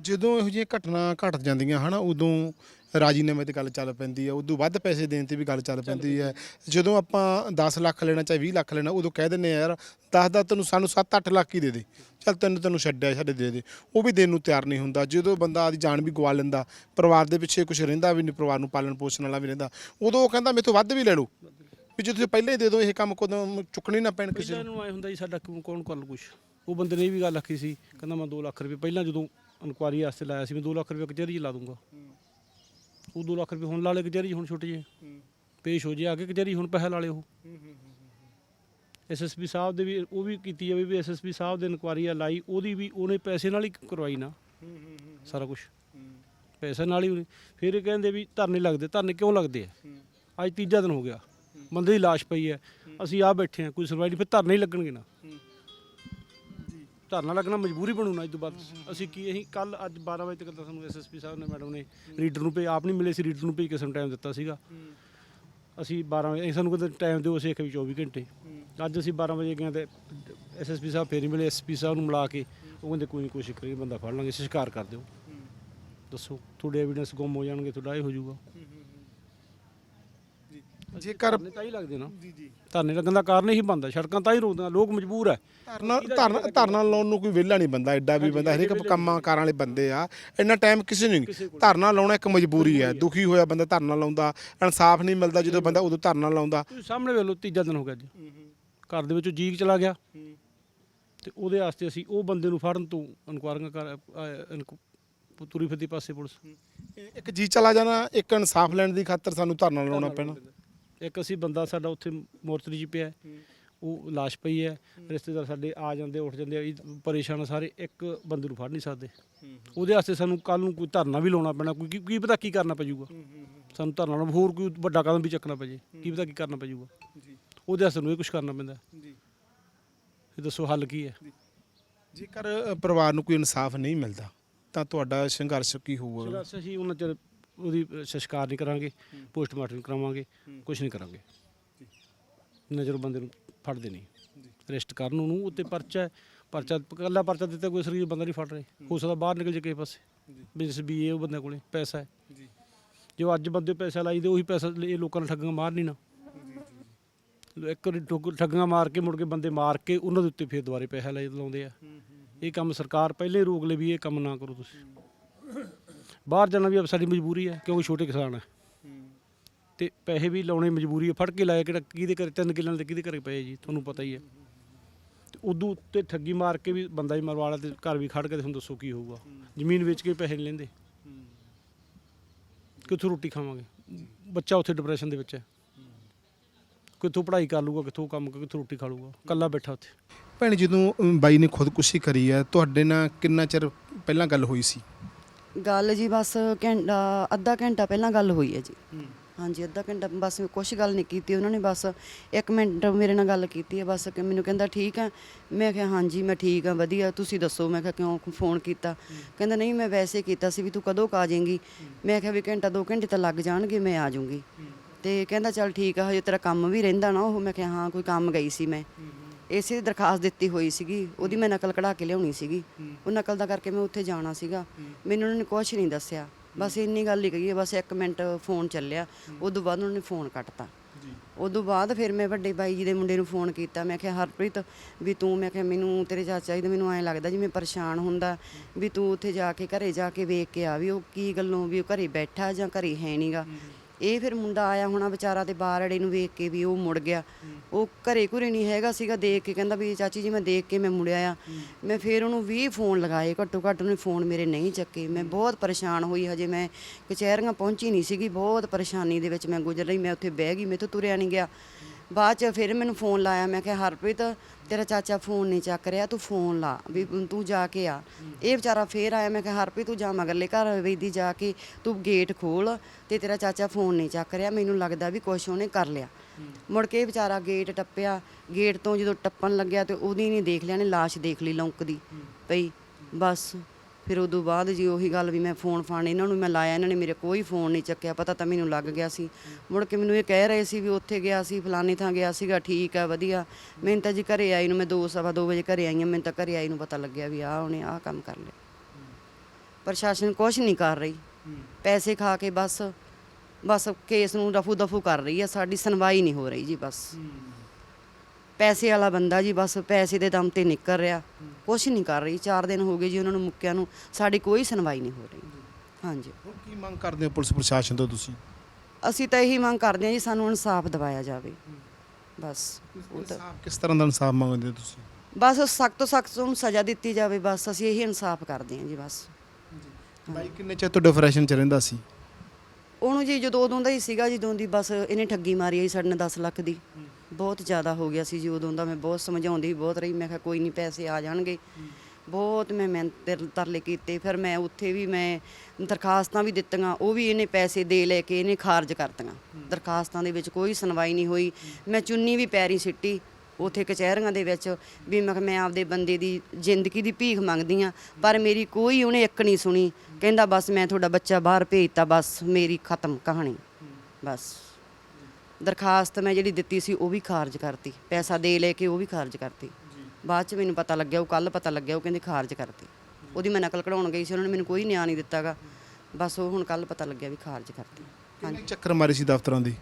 ਜਦੋਂ ਇਹੋ ਜਿਹੀਆਂ ਘਟਨਾ ਘਟ ਜਾਂਦੀਆਂ ਹਨਾ, ਉਦੋਂ ਰਾਜੀਨਾਮੇ ਤੇ ਗੱਲ ਚੱਲ ਪੈਂਦੀ ਹੈ ਉਦੋਂ ਵੱਧ ਪੈਸੇ ਦੇਣ ਤੇ ਵੀ ਗੱਲ ਚੱਲ ਪੈਂਦੀ ਹੈ ਜਦੋਂ ਆਪਾਂ 10 ਲੱਖ ਲੈਣਾ ਚਾਹੇ 20 ਲੱਖ ਲੈਣਾ, ਉਦੋਂ ਕਹਿ ਦਿੰਨੇ ਯਾਰ 10 ਦਾ ਤੈਨੂੰ ਸਾਨੂੰ 7-8 ਲੱਖ ਹੀ ਦੇ ਦੇ। ਚੱਲ ਤੈਨੂੰ ਤੈਨੂੰ ਛੱਡਿਆ ਸਾਡੇ ਦੇ ਦੇ। ਉਹ ਵੀ ਦੇਣ ਨੂੰ ਤਿਆਰ ਨਹੀਂ ਹੁੰਦਾ। ਜਦੋਂ ਬੰਦਾ ਆਦੀ ਜਾਨ ਵੀ ਗਵਾ ਲੈਂਦਾ, ਪਰਿਵਾਰ ਦੇ ਪਿੱਛੇ ਕੁਝ ਰਹਿੰਦਾ ਵੀ ਨਹੀਂ ਪਰਿਵਾਰ ਨੂੰ ਪਾਲਣ ਪੋਸ਼ਣ ਵਾਲਾ ਵੀ ਰਹਿੰਦਾ, ਉਦੋਂ ਉਹ ਕਹਿੰਦਾ, ਮੇਰੇ ਤੋਂ ਵੱਧ ਵੀ ਲੈ ਲਓ। ਵੀ ਜੇ ਤੁਸੀਂ ਪਹਿਲਾਂ ਹੀ ਦੇ ਦਿਓ ਇਹ ਕੰਮ ਕਦੋਂ ਚੁੱਕਣੇ ਨਾ ਪੈਣ ਕਿਸੇ ਪਹਿਲਾਂ ਨੂੰ। ਨੂੰ ਆਏ ਹੁੰਦਾ ਜੀ ਸਾਡਾ ਕਿਉਂ- ਕੌਣ ਕਰ ਲੂ ਕੁਛ। ਉਹ ਬੰਦੇ ਨੇ ਇਹ ਵੀ ਗੱਲ ਆਖੀ ਸੀ ਕਹਿੰਦਾ ਮੈਂ 2 ਲੱਖ ਰੁਪਏ ਪਹਿਲਾਂ ਜਦੋਂ ਇਨਕੁਆਰੀ ਵਾਸਤੇ ਲਾਇਆ ਸੀ ਮੈਂ 2 ਲੱਖ ਰੁਪਏ ਕਚਹਿਰੀ 'ਚ ਲਾ ਦੂੰਗਾ। ਉਹ 2 ਲੱਖ ਰੁਪਏ ਹੁਣ ਲਾ ਲੈ ਕਚਹਿਰੀ 'ਚ ਹੁਣ ਛੁੱਟ ਜੇ। ਪੇਸ਼ ਹੋ ਜੇ ਆ ਕੇ ਕਚਹਿਰੀ ਹੁਣ ਪੈਸਾ ਲਾ ਲਿਓ ਉਹ। ਐਸਐਸਪੀ ਸਾਹਿਬ ਦੇ ਵੀ ਉਹ ਵੀ ਕੀਤੀ ਜਾਵੇ ਵੀ ਐਸਐਸਪੀ ਸਾਹਿਬ ਦੇ ਇਨਕੁਆਰੀ ਆ ਲਾਈ ਉਹਦੀ ਵੀ ਉਹਨੇ ਪੈਸੇ ਨਾਲ ਹੀ ਕਰਵਾਈ ਨਾ। ਸਾਰਾ ਕੁਝ ਪੈਸੇ ਨਾਲ ਹੀ ਉਹਨੇ। ਫਿਰ ਇਹ ਕਹਿੰਦੇ ਵੀ ਧਰਨੇ ਲੱਗਦੇ ਧਰਨੇ ਕਿਉਂ ਲੱਗਦੇ ਆ? ਅੱਜ ਤੀਜਾ ਦਿਨ ਹੋ ਗਿਆ। ਬੰਦੇ ਦੀ ਲਾਸ਼ ਪਈ ਹੈ। ਅਸੀਂ ਆ ਬੈਠੇ ਆ ਕੋਈ ਸੁਣਵਾਈ ਨਹੀਂ ਫਿਰ ਧਰਨੇ ਹੀ ਲੱਗਣਗੇ ਨਾ। ਧਰਨਾ ਲੱਗਣਾ ਮਜਬੂਰੀ ਬਣੂ ਨਾ ਇਸ ਤੋਂ ਬਾਅਦ। ਅਸੀਂ ਕੀ ਅਸੀਂ ਕੱਲ ਅੱਜ 12 ਵਜੇ ਤੱਕ ਤਾਂ ਸਾਨੂੰ ਐਸਐਸਪੀ ਸਾਹਿਬ ਨੇ ਮੈਡਮ ਨੇ ਰੀਡਰ ਨੂੰ ਭੇਜ ਆਪ ਨਹੀਂ ਮਿਲੇ ਸੀ ਰੀਡਰ ਨੂੰ ਭੇਜ ਕੇ ਸਾਨੂੰ ਟਾਈਮ ਦਿੱਤਾ ਸੀਗਾ। ਅਸੀਂ 12 ਵਜੇ ਸਾਨੂੰ ਕਹਿੰਦੇ ਟਾਈਮ ਦਿਓ ਅਸੀਂ ਆਖਿਆ ਵੀ 24 ਘੰਟੇ। ਅੱਜ ਅਸੀਂ 12 ਵਜੇ ਗਏ ਤੇ ਐਸਐਸਪੀ ਸਾਹਿਬ ਫੇਰ ਹੀ ਮਿਲੇ ਐਸਪੀ ਸਾਹਿਬ ਨੂੰ ਮਿਲਾ ਕੇ ਉਹ ਕਹਿੰਦੇ ਕੋਈ ਨਹੀਂ ਕੋਸ਼ਿਸ਼ ਕਰੀਏ ਬੰਦਾ ਫੜ ਲਾਂਗੇ ਸ਼ਿਕਾਰ ਕਰ ਦਿਓ। ਦੱਸੋ ਤੁਹਾਡੇ ਐਵੀਡੈਂਸ ਗੁੰਮ ਹੋ ਜਾਣਗੇ ਤੁਹਾਡਾ ਇਹ ਹੋ ਜਾਊਗਾ। ਜੇਕਰ ਤਾਂ ਹੀ ਲੱਗਦੇ ਨਾ। ਧਰਨੇ ਲੱਗਣ ਦਾ ਕਾਰਨ ਇਹੀ ਬੰਦਾ ਸੜਕਾਂ ਤਾਂ ਹੀ ਰੋਕਦੇ ਲੋਕ ਮਜਬੂਰ ਹੈ। ਧਰਨਾ ਧਰਨਾ ਧਰਨਾ ਲਾਉਣ ਨੂੰ ਕੋਈ ਵਿਹਲਾ ਨਹੀਂ ਬੰਦਾ ਐਡਾ ਵੀ ਬੰਦਾ ਹਰੇਕ ਕੰਮਾਂ ਕਾਰਾਂ ਵਾਲੇ ਬੰਦੇ ਆ ਇੰਨਾ ਟਾਈਮ ਕਿਸੇ ਨੂੰ ਨਹੀਂ। ਧਰਨਾ ਲਾਉਣਾ ਇੱਕ ਮਜਬੂਰੀ ਹੈ ਦੁਖੀ ਹੋਇਆ ਬੰਦਾ ਧਰਨਾ ਲਾਉਂਦਾ ਇਨਸਾਫ ਨਹੀਂ ਮਿਲਦਾ ਜਦੋਂ ਬੰਦਾ ਉਦੋਂ ਧਰਨਾ ਲਾਉਂਦਾ। ਤੁਸੀਂ ਸਾਹਮਣੇ ਵੇਖ ਲਓ ਤੀਜਾ ਦਿਨ ਹੋ ਗਿਆ ਅੱਜ ਘਰ ਦੇ ਵਿੱਚੋਂ ਜੀਕ ਚਲਾ ਗਿਆ। ਤੇ ਉਹਦੇ ਵਾਸਤੇ ਅਸੀਂ ਉਹ ਬੰਦੇ ਨੂੰ ਫੜਨ ਤੋਂ ਇਨਕੁਆਰੀਆਂ ਕਰ ਅਹ, ਇਨਕ- ਤੁਰੀ ਫਿਰਦੀ ਪਾਸੇ ਪੁਲਿਸ। ਇੱਕ ਜੀ ਚਲਾ ਜਾਣਾ ਇੱਕ ਇਨਸਾਫ ਲੈਣ ਦੀ ਖਾਤਰ ਸਾਨੂੰ ਧਰਨਾ ਲਾਉਣਾ ਪੈਣਾ। ਇੱਕ ਅਸੀਂ ਬੰਦਾ ਸਾਡਾ ਉੱਥੇ ਮੋਰਚਰੀ 'ਚ ਪਿਆ ਹੈ। ਉਹ ਲਾਸ਼ ਪਈ ਹੈ। ਰਿਸ਼ਤੇਦਾਰ ਸਾਡੇ ਆ ਜਾਂਦੇ ਉੱਠ ਜਾਂਦੇ ਆ, ਇਹ ਪਰੇਸ਼ਾਨ ਆ ਸਾਰੇ। ਇੱਕ ਬੰਦੇ ਨੂੰ ਫੜ ਨਹੀਂ ਸਕਦੇ। ਉਹਦੇ ਵਾਸਤੇ ਸਾਨੂੰ ਕੱਲ ਨੂੰ ਕੋਈ ਧਰਨਾ ਵੀ ਲਾਉਣਾ ਪੈਣਾ। ਕੋਈ ਕੀ- ਕੀ ਪਤਾ ਕੀ ਕਰਨਾ ਪੈ ਜਾਊਗਾ ਸਾਨੂੰ ਧਰਨਾ ਲਾਉਣਾ ਹੋਰ ਕੋਈ ਵੱਡਾ ਕਦਮ ਵੀ ਚੱਕਣਾ ਪੈ ਜੇ ਕੀ ਪਤਾ ਕੀ ਕਰਨਾ ਪੈ ਜਾਊਗਾ ਉਹਦੇ ਵਾਸਤੇ ਨੂੰ ਇਹ ਕੁਝ ਕਰਨਾ ਪੈਂਦਾ। ਇਹ ਦੱਸੋ ਹੱਲ ਕੀ ਹੈ? ਜੇਕਰ ਅ, ਪਰਿਵਾਰ ਨੂੰ ਕੋਈ ਇਨਸਾਫ ਨਹੀਂ ਮਿਲਦਾ ਤਾਂ ਤੁਹਾਡਾ ਸੰਘਰਸ਼ ਕੀ ਹੋਊਗਾ? ਸੰਘਰਸ਼ ਅਸੀਂ ਉਹਨਾਂ ਚਿਰ ਉਹਦੀ ਅ, ਸੰਸਕਾਰ ਨਹੀਂ ਕਰਾਂਗੇ ਪੋਸਟਮਾਰਟਮ ਕਰਾਵਾਂਗੇ ਕੁਝ ਨਹੀਂ ਕਰਾਂਗੇ। ਨਜ਼ਰ ਬੰਦੇ ਨੂੰ ਫੜਦੇ ਨਹੀਂ। ਅਰੈਸਟ ਕਰਨ ਉਹਨੂੰ ਉੱਤੇ ਪਰਚਾ ਹੈ ਪਰਚਾ ਇਕੱਲਾ ਪਰਚਾ ਦਿੱਤਾ ਕੋਈ ਸਰੀਰ ਬੰਦਾ ਨਹੀਂ ਫੜ ਰਹੇ। ਹੋ ਸਕਦਾ ਬਾਹਰ ਨਿਕਲ ਜੇ ਕਿਸੇ ਪਾਸੇ। ਬਿਜ਼ਨਸ ਵੀ ਇਹ ਉਹ ਬੰਦੇ ਕੋਲੇ ਪੈਸਾ ਹੈ। ਜੋ ਅੱਜ ਬੰਦੇ ਪੈਸਾ ਲਾਈ ਦੇ ਉਹੀ ਪੈਸਾ ਇਹ ਲੋਕਾਂ ਨੂੰ ਠੱਗਾਂ ਮਾਰ ਨਹੀਂ ਨਾ। ਇੱਕ ਵਾਰੀ ਠੁੱਗ- ਠੱਗਾਂ ਮਾਰ ਕੇ ਮੁੜ ਕੇ ਬੰਦੇ ਮਾਰ ਕੇ ਉਹਨਾਂ ਦੇ ਉੱਤੇ ਫਿਰ ਦੁਬਾਰੇ ਪੈਸਾ ਲੈ ਲਾਉਂਦੇ ਆ। ਇਹ ਕੰਮ ਸਰਕਾਰ ਪਹਿਲੇ ਰੋਕ ਲੈ ਵੀ ਇਹ ਕੰਮ ਨਾ ਕਰੋ ਤੁਸੀਂ। ਬਾਹਰ ਜਾਣਾ ਵੀ ਸਾਡੀ ਮਜਬੂਰੀ ਹੈ ਕਿਉਂਕਿ ਛੋਟੇ ਕਿਸਾਨ ਹੈ। ਤੇ ਪੈਸੇ ਵੀ ਲਾਉਣੇ ਮਜਬੂਰੀ ਹੈ ਫੜ ਕੇ ਲਾਇਆ ਕਿਹੜਾ ਕਿਹਦੇ ਘਰੇ ਤਿੰਨ ਕਿੱਲਿਆਂ ਦੇ ਕਿਹਦੇ ਘਰੇ ਪਏ ਜੀ ਤੁਹਾਨੂੰ ਪਤਾ ਹੀ ਹੈ। ਤੇ ਉਦੋਂ ਉੱਤੇ ਠੱਗੀ ਮਾਰ ਕੇ ਵੀ ਬੰਦਾ ਹੀ ਮਰਵਾ ਲਿਆ ਤੇ ਘਰ ਵੀ ਖੜ ਕੇ ਤੇ ਹੁਣ ਦੱਸੋ ਕੀ ਹੋਊਗਾ। ਜ਼ਮੀਨ ਵੇਚ ਕੇ ਪੈਸੇ ਨਹੀਂ ਲੈਂਦੇ। ਕਿੱਥੋਂ ਰੋਟੀ ਖਾਵਾਂਗੇ? ਬੱਚਾ ਉੱਥੇ ਡਿਪਰੈਸ਼ਨ ਦੇ ਵਿੱਚ ਹੈ। ਕਿੱਥੋਂ ਪੜ੍ਹਾਈ ਕਰ ਲੂਗਾ ਕਿੱਥੋਂ ਕੰਮ ਕਿੱਥੋਂ ਰੋਟੀ ਖਾ ਲੂਗਾ ਕੱਲਾ ਬੈਠਾ ਉੱਥੇ। ਭੈਣ ਜਦੋਂ ਬਾਈ ਨੇ ਖੁਦਕੁਸ਼ੀ ਕਰੀ ਹੈ ਤੁਹਾਡੇ ਨਾਲ ਕਿੰਨਾ ਚਿਰ ਪਹਿਲਾਂ ਗੱਲ ਹੋਈ ਸੀ? ਗੱਲ ਜੀ ਬਸ ਘੰਟਾ ਅੱਧਾ ਘੰਟਾ ਪਹਿਲਾਂ ਗੱਲ ਹੋਈ ਹੈ ਜੀ। ਹਾਂਜੀ ਅੱਧਾ ਘੰਟਾ ਬਸ ਕੁਛ ਗੱਲ ਨਹੀਂ ਕੀਤੀ ਉਹਨਾਂ ਨੇ ਬਸ 1 ਮਿੰਟ ਮੇਰੇ ਨਾਲ ਗੱਲ ਕੀਤੀ ਹੈ ਬਸ ਕਿ ਮੈਨੂੰ ਕਹਿੰਦਾ ਠੀਕ ਆ ਮੈਂ ਕਿਹਾ ਹਾਂਜੀ ਮੈਂ ਠੀਕ ਆ ਵਧੀਆ ਤੁਸੀਂ ਦੱਸੋ ਮੈਂ ਕਿਹਾ ਕਿਉਂ ਫੋਨ ਕੀਤਾ। ਕਹਿੰਦਾ ਨਹੀਂ ਮੈਂ ਵੈਸੇ ਕੀਤਾ ਸੀ ਵੀ ਤੂੰ ਕਦੋਂ ਆ ਜਾਏਂਗੀ। ਮੈਂ ਕਿਹਾ ਵੀ ਘੰਟਾ 2 ਘੰਟੇ ਤਾਂ ਲੱਗ ਜਾਣਗੇ ਮੈਂ ਆ ਜਾਊਂਗੀ। ਤੇ ਕਹਿੰਦਾ ਚੱਲ ਠੀਕ ਆ ਹਜੇ ਤੇਰਾ ਕੰਮ ਵੀ ਰਹਿੰਦਾ ਨਾ ਉਹ। ਮੈਂ ਕਿਹਾ ਹਾਂ ਕੋਈ ਕੰਮ ਗਈ ਸੀ ਮੈਂ। ਇਸੇ ਦੀ ਦਰਖਾਸਤ ਦਿੱਤੀ ਹੋਈ ਸੀਗੀ ਉਹਦੀ ਮੈਂ ਨਕਲ ਕਢਾ ਕੇ ਲਿਆਉਣੀ ਸੀਗੀ। ਉਹ ਨਕਲ ਦਾ ਕਰਕੇ ਮੈਂ ਉੱਥੇ ਜਾਣਾ ਸੀਗਾ। ਮੈਨੂੰ ਉਹਨਾਂ ਨੇ ਕੁਝ ਨਹੀਂ ਦੱਸਿਆ। ਬਸ ਇੰਨੀ ਗੱਲ ਹੀ ਕਹੀ ਹੈ ਬਸ 1 ਮਿੰਟ ਫੋਨ ਚੱਲਿਆ। ਉਦੋਂ ਬਾਅਦ ਉਹਨਾਂ ਨੇ ਫੋਨ ਕੱਟਤਾ। ਉਦੋਂ ਬਾਅਦ ਫਿਰ ਮੈਂ ਵੱਡੇ ਬਾਈ ਜੀ ਦੇ ਮੁੰਡੇ ਨੂੰ ਫੋਨ ਕੀਤਾ। ਮੈਂ ਕਿਹਾ ਹਰਪ੍ਰੀਤ ਵੀ ਤੂੰ ਮੈਂ ਕਿਹਾ ਮੈਨੂੰ ਤੇਰੇ ਚਾਚਾ ਜੀ ਦਾ ਮੈਨੂੰ ਐਂ ਲੱਗਦਾ ਜਿਵੇਂ ਪਰੇਸ਼ਾਨ ਹੁੰਦਾ ਵੀ ਤੂੰ ਉੱਥੇ ਜਾ ਕੇ ਘਰੇ ਜਾ ਕੇ ਵੇਖ ਕੇ ਆ ਵੀ ਉਹ ਕੀ ਗੱਲੋਂ ਵੀ ਉਹ ਘਰੇ ਬੈਠਾ ਜਾਂ ਘਰੇ ਹੈ ਨਹੀਂਗਾ ਇਹ ਫਿਰ ਮੁੰਡਾ ਆਇਆ ਹੋਣਾ ਵਿਚਾਰਾ ਤੇ ਬਾਹਰ ਅੜੇ ਨੂੰ ਵੇਖ ਕੇ ਵੀ ਉਹ ਮੁੜ ਗਿਆ। ਉਹ ਘਰੇ ਘੁਰੇ ਨਹੀਂ ਹੈਗਾ ਸੀਗਾ, ਦੇਖ ਕੇ ਕਹਿੰਦਾ ਵੀ ਚਾਚੀ ਜੀ ਮੈਂ ਦੇਖ ਕੇ ਮੈਂ ਮੁੜਿਆ ਆ। ਮੈਂ ਫਿਰ ਉਹਨੂੰ 20 ਫੋਨ ਲਗਾਏ, ਘੱਟੋ ਘੱਟ ਉਹਨੇ ਫੋਨ ਮੇਰੇ ਨਹੀਂ ਚੱਕੇ। ਮੈਂ ਬਹੁਤ ਪਰੇਸ਼ਾਨ ਹੋਈ ਹਜੇ, ਮੈਂ ਕਚਹਿਰੀਆਂ ਪਹੁੰਚੀ ਨਹੀਂ ਸੀਗੀ, ਬਹੁਤ ਪਰੇਸ਼ਾਨੀ ਦੇ ਵਿੱਚ ਮੈਂ ਗੁਜ਼ਰ ਰਹੀ, ਮੈਂ ਉੱਥੇ ਬਹਿ ਗਈ, ਮੈਥੋਂ ਤੁਰਿਆ ਨਹੀਂ ਗਿਆ। ਬਾਅਦ ਚ ਫਿਰ ਮੈਨੂੰ ਫੋਨ ਲਾਇਆ, ਮੈਂ ਕਿਹਾ, ਹਰਪ੍ਰੀਤ ਤੇਰਾ ਚਾਚਾ ਫੋਨ ਨਹੀਂ ਚੱਕ ਰਿਹਾ, ਤੂੰ ਫੋਨ ਲਾ ਵੀ ਤੂੰ ਜਾ ਕੇ ਆ। ਇਹ ਵਿਚਾਰਾ ਫੇਰ ਆਇਆ, ਮੈਂ ਕਿਹਾ, ਹਰਪ੍ਰੀਤ, ਤੂੰ ਜਾ ਮਗਰਲੇ ਘਰ ਵੇਦੀ ਜਾ ਕੇ, ਤੂੰ ਗੇਟ ਖੋਲ ਤੇ ਤੇਰਾ ਚਾਚਾ ਫੋਨ ਨਹੀਂ ਚੱਕ ਰਿਹਾ, ਮੈਨੂੰ ਲੱਗਦਾ ਵੀ ਕੁਛ ਉਹਨੇ ਕਰ ਲਿਆ। ਮੁੜ ਕੇ ਵਿਚਾਰਾ ਗੇਟ ਟੱਪਿਆ ਗੇਟ ਤੋਂ ਜਦੋਂ ਟੱਪਣ ਲੱਗਿਆ ਤੇ ਉਹਦੀ ਨਹੀਂ ਦੇਖ ਲਿਆ ਨੇ ਲਾਸ਼ ਦੇਖ ਲਈ ਲੌਂਕਦੀ ਪਈ ਬਸ। ਫਿਰ ਉਦੋਂ ਬਾਅਦ ਜੀ ਉਹੀ ਗੱਲ ਵੀ ਮੈਂ ਫੋਨ ਫਾਨ ਇਹਨਾਂ ਨੂੰ ਮੈਂ ਲਾਇਆ, ਇਹਨਾਂ ਨੇ ਮੇਰੇ ਕੋਈ ਫੋਨ ਨਹੀਂ ਚੱਕਿਆ, ਪਤਾ ਤਾਂ ਮੈਨੂੰ ਲੱਗ ਗਿਆ ਸੀ। ਮੁੜ ਕੇ ਮੈਨੂੰ ਇਹ ਕਹਿ ਰਹੇ ਸੀ ਵੀ ਉੱਥੇ ਗਿਆ ਸੀ, ਫਲਾਣੇ ਥਾਂ ਗਿਆ ਸੀਗਾ, ਠੀਕ ਆ, ਵਧੀਆ। ਮੈਨੂੰ ਤਾਂ ਜੀ ਘਰੇ ਆਈ ਨੂੰ ਮੈਂ 2 ਸਵਾ 2 ਵਜੇ ਘਰੇ ਆਈ ਹਾਂ ਮੈਨੂੰ ਤਾਂ ਘਰੇ ਆਈ ਨੂੰ ਪਤਾ ਲੱਗਿਆ ਵੀ ਆਹ ਉਹਨੇ ਆਹ ਕੰਮ ਕਰ ਲਿਆ। ਪ੍ਰਸ਼ਾਸਨ ਕੁਝ ਨਹੀਂ ਕਰ ਰਹੀ। ਪੈਸੇ ਖਾ ਕੇ ਬਸ ਬਸ ਕੇਸ ਨੂੰ ਰਫੂ ਦਫੂ ਕਰ ਰਹੀ ਹੈ ਸਾਡੀ ਸੁਣਵਾਈ ਨਹੀਂ ਹੋ ਰਹੀ ਜੀ ਬਸ। ਪੈਸੇ ਵਾਲਾ ਬੰਦਾ ਜੀ ਬਸ ਪੈਸੇ ਦੇ ਦਮ ਤੇ ਨਿਕਲ ਰਿਹਾ। ਕੁਝ ਨਹੀਂ ਕਰ ਰਹੀ। 4 ਦਿਨ ਹੋ ਗਏ ਜੀ ਉਹਨਾਂ ਨੂੰ ਮੁੱਕਿਆਂ ਨੂੰ। ਸਾਡੀ ਕੋਈ ਸੁਣਵਾਈ ਨਹੀਂ ਹੋ ਰਹੀ। ਹਾਂਜੀ। ਹੁਣ ਕੀ ਮੰਗ ਕਰਦੇ ਹੋ ਪੁਲਿਸ ਪ੍ਰਸ਼ਾਸਨ ਤੋਂ ਤੁਸੀਂ? ਅਸੀਂ ਤਾਂ ਇਹੀ ਮੰਗ ਕਰਦੇ ਹਾਂ ਜੀ ਸਾਨੂੰ ਇਨਸਾਫ ਦਿਵਾਇਆ ਜਾਵੇ। ਬਸ। ਉਹ ਤਾਂ ਇਨਸਾਫ ਕਿਸ ਤਰ੍ਹਾਂ ਦਾ ਇਨਸਾਫ ਮੰਗਦੇ ਹੋ ਤੁਸੀਂ? ਬਸ ਸਖਤ ਤੋਂ ਸਖਤ ਨੂੰ ਸਜ਼ਾ ਦਿੱਤੀ ਜਾਵੇ। ਬਸ ਅਸੀਂ ਇਹੀ ਇਨਸਾਫ ਕਰਦੇ ਹਾਂ ਜੀ ਬਸ। ਬਾਈ ਕਿੰਨੇ ਚਿਰ ਤੋਂ ਡਿਫਰੈਸ਼ਨ ਚ ਰਹਿੰਦਾ ਸੀ? ਉਹਨੂੰ ਜੀ ਜਦੋਂ ਉਦੋਂ ਦਾ ਹੀ ਸੀਗਾ ਜਦੋਂ ਦੀ ਬਸ ਇਹਨੇ ਠੱਗੀ ਮਾਰੀ ਆਈ ਸਾਡੇ ਨਾਲ 10 ਲੱਖ ਦੀ। ਬਹੁਤ ਜ਼ਿਆਦਾ ਹੋ ਗਿਆ ਸੀ ਜੀ ਉਦੋਂ ਦਾ ਮੈਂ ਬਹੁਤ ਸਮਝਾਉਂਦੀ ਬਹੁਤ ਰਹੀ ਮੈਂ ਕਿਹਾ ਕੋਈ ਨਹੀਂ ਪੈਸੇ ਆ ਜਾਣਗੇ। ਬਹੁਤ ਮੈਂ ਮਿਹਨਤ ਤੇ ਤਰਲੇ ਕੀਤੇ ਫਿਰ ਮੈਂ ਉੱਥੇ ਵੀ ਮੈਂ ਦਰਖਾਸਤਾਂ ਵੀ ਦਿੱਤੀਆਂ ਉਹ ਵੀ ਇਹਨੇ ਪੈਸੇ ਦੇ ਲੈ ਕੇ ਇਹਨੇ ਖਾਰਜ ਕਰਤੀਆਂ। ਦਰਖਾਸਤਾਂ ਦੇ ਵਿੱਚ ਕੋਈ ਸੁਣਵਾਈ ਨਹੀਂ ਹੋਈ। ਮੈਂ ਚੁੰਨੀ ਵੀ ਪੈਰੀ ਸਿੱਟੀ ਉਥੇ ਕਚਹਿਰੀਆਂ ਦੇ ਵਿੱਚ ਵੀ ਮੈਂ ਕਿਹਾ ਮੈਂ ਆਪਦੇ ਬੰਦੇ ਦੀ ਜ਼ਿੰਦਗੀ ਦੀ ਭੀਖ ਮੰਗਦੀ ਆ ਪਰ ਮੇਰੀ ਕੋਈ ਉਹਨੇ ਇੱਕ ਨਹੀਂ ਸੁਣੀ। ਕਹਿੰਦਾ ਬਸ ਮੈਂ ਤੁਹਾਡਾ ਬੱਚਾ ਬਾਹਰ ਭੇਜਤਾ ਬਸ ਮੇਰੀ ਖਤਮ ਕਹਾਣੀ। ਬਸ। ਦਰਖਾਸਤ ਮੈਂ ਜਿਹੜੀ ਦਿੱਤੀ ਸੀ ਉਹ ਵੀ ਖਾਰਜ ਕਰਤੀ। ਪੈਸਾ ਦੇ ਲੈ ਕੇ ਉਹ ਵੀ ਖਾਰਜ ਕਰਤੀ। ਬਾਅਦ ਚ ਮੈਨੂੰ ਪਤਾ ਲੱਗਿਆ ਉਹ ਕੱਲ ਪਤਾ ਲੱਗਿਆ ਉਹ ਕਹਿੰਦੇ ਖਾਰਜ ਕਰਤੀ। ਉਹਦੀ ਮੈਂ ਨਕਲ ਕਢਾਉਣ ਗਈ ਸੀ ਉਹਨਾਂ ਨੇ ਮੈਨੂੰ ਕੋਈ ਨਿਆਂ ਨਹੀਂ ਦਿੱਤਾਗਾ। ਬਸ ਉਹ ਹੁਣ ਕੱਲ ਪਤਾ ਲੱਗਿਆ ਵੀ ਖਾਰਜ ਕਰਤੀ। ਕਿੰਨੇ ਚੱਕਰ ਮਾਰੇ ਸੀ ਦਫ਼ਤਰਾਂ ਦੀ?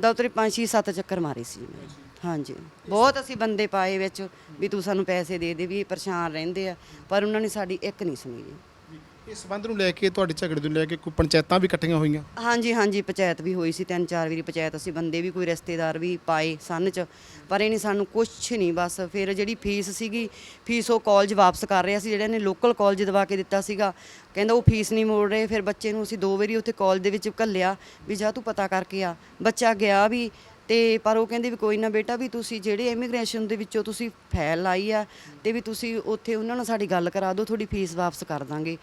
ਦਫ਼ਤਰੀ ਪੰਜ ਛੇ ਸੱਤ ਚੱਕਰ ਮਾਰੇ ਸੀ ਮੈਂ। ਹਾਂਜੀ। ਬਹੁਤ ਅਸੀਂ ਬੰਦੇ ਪਾਏ ਵਿੱਚ ਵੀ ਤੂੰ ਸਾਨੂੰ ਪੈਸੇ ਦੇ ਦੇ ਵੀ ਪਰੇਸ਼ਾਨ ਰਹਿੰਦੇ ਆ। ਪਰ ਉਹਨਾਂ ਨੇ ਸਾਡੀ ਇੱਕ ਨਹੀਂ ਸੁਣੀ ਜੀ। ਇਸ ਸੰਬੰਧ ਨੂੰ ਲੈ ਕੇ ਤੁਹਾਡੇ ਝਗੜੇ ਨੂੰ ਲੈ ਕੇ ਕੋਈ ਪੰਚਾਇਤਾਂ ਵੀ ਇਕੱਠੀਆਂ ਹੋਈਆਂ? ਹਾਂਜੀ ਹਾਂਜੀ, ਪੰਚਾਇਤ ਵੀ ਹੋਈ ਸੀ, ਤਿੰਨ ਚਾਰ ਵਾਰੀ ਪੰਚਾਇਤ, ਅਸੀਂ ਬੰਦੇ ਵੀ ਕੋਈ ਰਿਸ਼ਤੇਦਾਰ ਵੀ ਪਾਏ ਸਨ ਚ, ਪਰ ਇਹਨੇ ਸਾਨੂੰ ਕੁਝ ਨਹੀਂ, ਬਸ ਫਿਰ ਜਿਹੜੀ ਫੀਸ ਸੀਗੀ, ਫੀਸ ਉਹ ਕਾਲਜ ਵਾਪਸ ਕਰ ਰਿਹਾ ਸੀ, ਜਿਹੜੇ ਨੇ ਲੋਕਲ ਕਾਲਜ ਦਵਾ ਕੇ ਦਿੱਤਾ ਸੀਗਾ, ਕਹਿੰਦਾ ਉਹ ਫੀਸ ਨਹੀਂ ਮੋੜ ਰਹੇ, ਫਿਰ ਬੱਚੇ ਨੂੰ ਅਸੀਂ ਦੋ ਵਾਰੀ ਉੱਥੇ ਕਾਲਜ ਦੇ ਵਿੱਚ ਘੱਲਿਆ, ਵੀ ਜਾ ਤੂੰ ਪਤਾ ਕਰਕੇ ਆ, ਬੱਚਾ ਗਿਆ ਵੀ, ਤੇ ਪਰ ਉਹ ਕਹਿੰਦੇ ਵੀ ਕੋਈ ਨਾ ਬੇਟਾ, ਵੀ ਤੁਸੀਂ ਜਿਹੜੇ ਇਮੀਗ੍ਰੇਸ਼ਨ ਦੇ ਵਿੱਚੋਂ ਤੁਸੀਂ ਫਾਈਲ ਲਾਈ ਆ, ਤੇ ਵੀ ਤੁਸੀਂ ਉੱਥੇ ਉਹਨਾਂ ਨਾਲ ਸਾਡੀ ਗੱਲ ਕਰਾ ਦਿਓ, ਤੁਹਾਡੀ ਫੀਸ ਵਾਪਸ ਕਰ ਦਾਂਗੇ।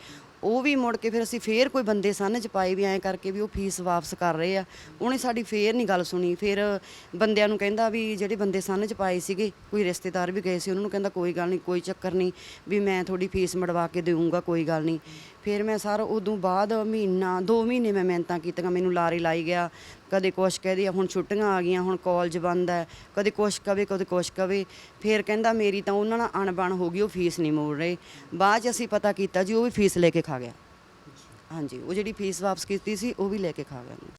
ਉਹ ਵੀ ਮੁੜ ਕੇ ਫਿਰ ਅਸੀਂ ਫੇਰ ਕੋਈ ਬੰਦੇ ਸੰਨ ਚ ਪਾਏ ਵੀ ਐਂ ਕਰਕੇ ਵੀ ਉਹ ਫੀਸ ਵਾਪਸ ਕਰ ਰਹੇ ਆ। ਉਹਨੇ ਸਾਡੀ ਫੇਰ ਨਹੀਂ ਗੱਲ ਸੁਣੀ। ਫਿਰ ਬੰਦਿਆਂ ਨੂੰ ਕਹਿੰਦਾ ਵੀ ਜਿਹੜੇ ਬੰਦੇ ਸੰਨ ਚ ਪਾਏ ਸੀਗੇ, ਕੋਈ ਰਿਸ਼ਤੇਦਾਰ ਵੀ ਗਏ ਸੀ, ਉਹਨਾਂ ਨੂੰ ਕਹਿੰਦਾ ਕੋਈ ਗੱਲ ਨਹੀਂ ਕੋਈ ਚੱਕਰ ਨਹੀਂ ਵੀ ਮੈਂ ਤੁਹਾਡੀ ਫੀਸ ਮੜਵਾ ਕੇ ਦੇਵਾਂਗਾ ਕੋਈ ਗੱਲ ਨਹੀਂ ਫਿਰ ਮੈਂ ਸਰ ਉਦੋਂ ਬਾਅਦ ਮਹੀਨਾ 2 ਮਹੀਨੇ ਮੈਂ ਮਿਹਨਤਾਂ ਕੀਤੀਆਂ, ਮੈਨੂੰ ਲਾਰੀ ਲਾਈ ਗਿਆ। ਕਦੇ ਕੁਛ ਕਹਦੀ ਹੁਣ ਛੁੱਟੀਆਂ ਆ ਗਈਆਂ, ਹੁਣ ਕਾਲਜ ਬੰਦ ਹੈ। ਕਦੇ ਕੁਛ ਕਵੇ, ਕਦੇ ਕੁਛ ਕਵੇ। ਫਿਰ ਕਹਿੰਦਾ ਮੇਰੀ ਤਾਂ ਉਹਨਾਂ ਨਾਲ ਅਣਬਣ ਹੋ ਗਈ, ਉਹ ਫੀਸ ਨਹੀਂ ਮੋੜ ਰਹੇ। ਬਾਅਦ ਚ ਅਸੀਂ ਪਤਾ ਕੀਤਾ ਜੀ, ਉਹ ਵੀ ਫੀਸ ਲੈ ਕੇ ਖਾ ਗਿਆ। ਹਾਂਜੀ, ਉਹ ਜਿਹੜੀ ਫੀਸ ਵਾਪਸ ਕੀਤੀ ਸੀ, ਉਹ ਵੀ ਲੈ ਕੇ ਖਾ ਗਿਆ।